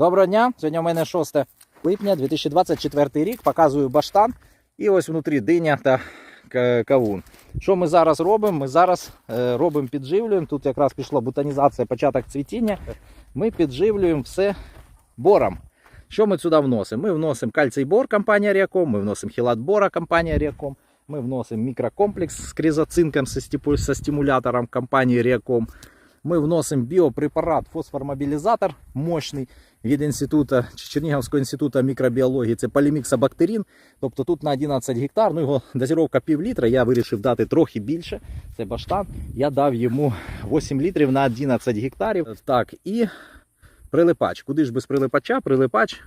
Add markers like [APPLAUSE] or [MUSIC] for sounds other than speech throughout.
Доброго дня! Сьогодні у мене 6 липня 2024 рік. Показую баштан. І ось внутрі диня та кавун. Що ми зараз робимо? Ми зараз е, робимо підживлюємо. Тут якраз пішла бутанізація, початок цвітіння. Ми підживлюємо все бором. Що ми сюди вносимо? Ми вносимо кальцій бор компанія Ріаком, ми вносимо хілат бора компанія Ріаком, ми вносимо мікрокомплекс з кризоцинком со стимулятором компанії Ріаком. Ми вносимо біопрепарат фосформобілізатор мощний від інституту Чернігівського інституту мікробіології. Це поліміксабактерин. Тобто тут на 11 гектар, ну його дозировка пів літра. Я вирішив дати трохи більше. Це баштан. Я дав йому 8 літрів на 11 гектарів. Так, і прилипач. Куди ж без прилипача? Прилипач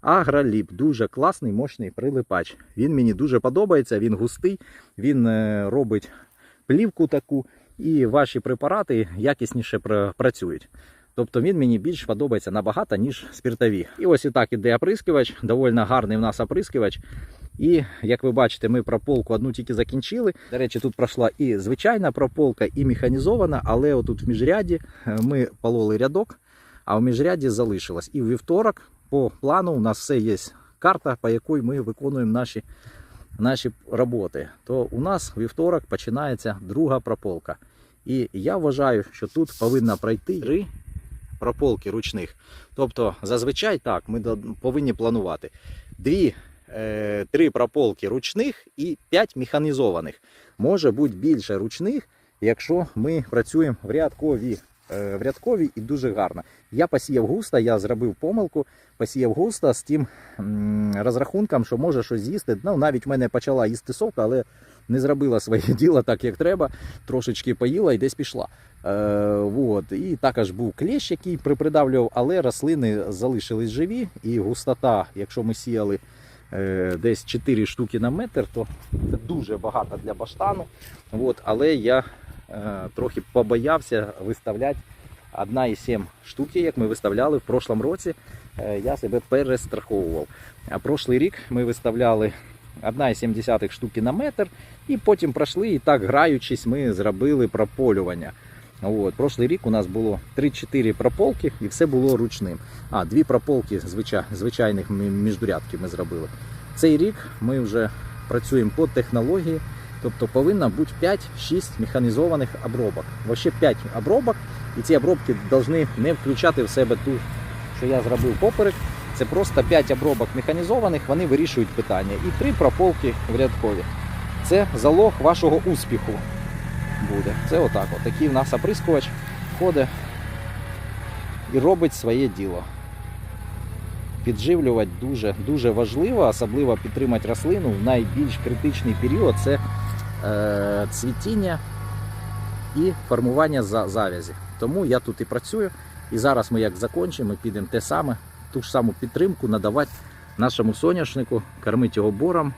Агроліп. Дуже класний, мощний прилипач. Він мені дуже подобається, він густий, він е, робить плівку таку, і ваші препарати якісніше працюють. Тобто він мені більш подобається набагато, ніж спиртові. І ось і так іде оприскувач, доволі гарний у нас оприскувач. І як ви бачите, ми прополку одну тільки закінчили. До речі, тут пройшла і звичайна прополка, і механізована, але отут в міжряді е, ми пололи рядок, а в міжряді залишилось. І в вівторок по плану у нас все є карта, по якій ми виконуємо наші, наші роботи. То у нас вівторок починається друга прополка. І я вважаю, що тут повинна пройти три прополки ручних. Тобто, зазвичай так, ми повинні планувати дві, е, три прополки ручних і п'ять механізованих. Може бути більше ручних, якщо ми працюємо в рядкові. е, В рядкові і дуже гарно. Я посіяв густо, я зробив помилку, посіяв густо з тим розрахунком, що може щось з'їсти. Ну, навіть в мене почала їсти совка, але не зробила своє [LAUGHS] діло так, як треба. Трошечки поїла і десь пішла. Е, вот. І також був клещ, який припридавлював, але рослини залишились живі, і густота, якщо ми сіяли е, десь 4 штуки на метр, то це дуже багато для баштану. От. Але я е, трохи побоявся виставляти 1,7 штуки, як ми виставляли в прошлому році. Е, я себе перестраховував. А прошлий рік ми виставляли 1,7 штуки на метр, і потім пройшли, і так граючись, ми зробили прополювання. От, прошлий рік у нас було 3-4 прополки і все було ручним. А, дві прополки звичай, звичайних міждурядків ми зробили. Цей рік ми вже працюємо по технології, тобто повинно бути 5-6 механізованих обробок. Вообще 5 обробок, і ці обробки повинні не включати в себе ту, що я зробив поперек. Це просто 5 обробок механізованих, вони вирішують питання. І 3 прополки в рядкові. Це залог вашого успіху буде. Це отак. От. Такий в нас оприскувач ходить і робить своє діло. Підживлювати дуже, дуже важливо, особливо підтримати рослину в найбільш критичний період це е, цвітіння і формування за- завязі. Тому я тут і працюю. І зараз ми як закінчимо, підемо те саме, ту ж саму підтримку надавати нашому соняшнику, кормити його бором,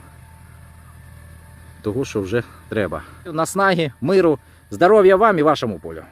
того, що вже треба. Наснаги, миру, здоров'я вам і вашому полю.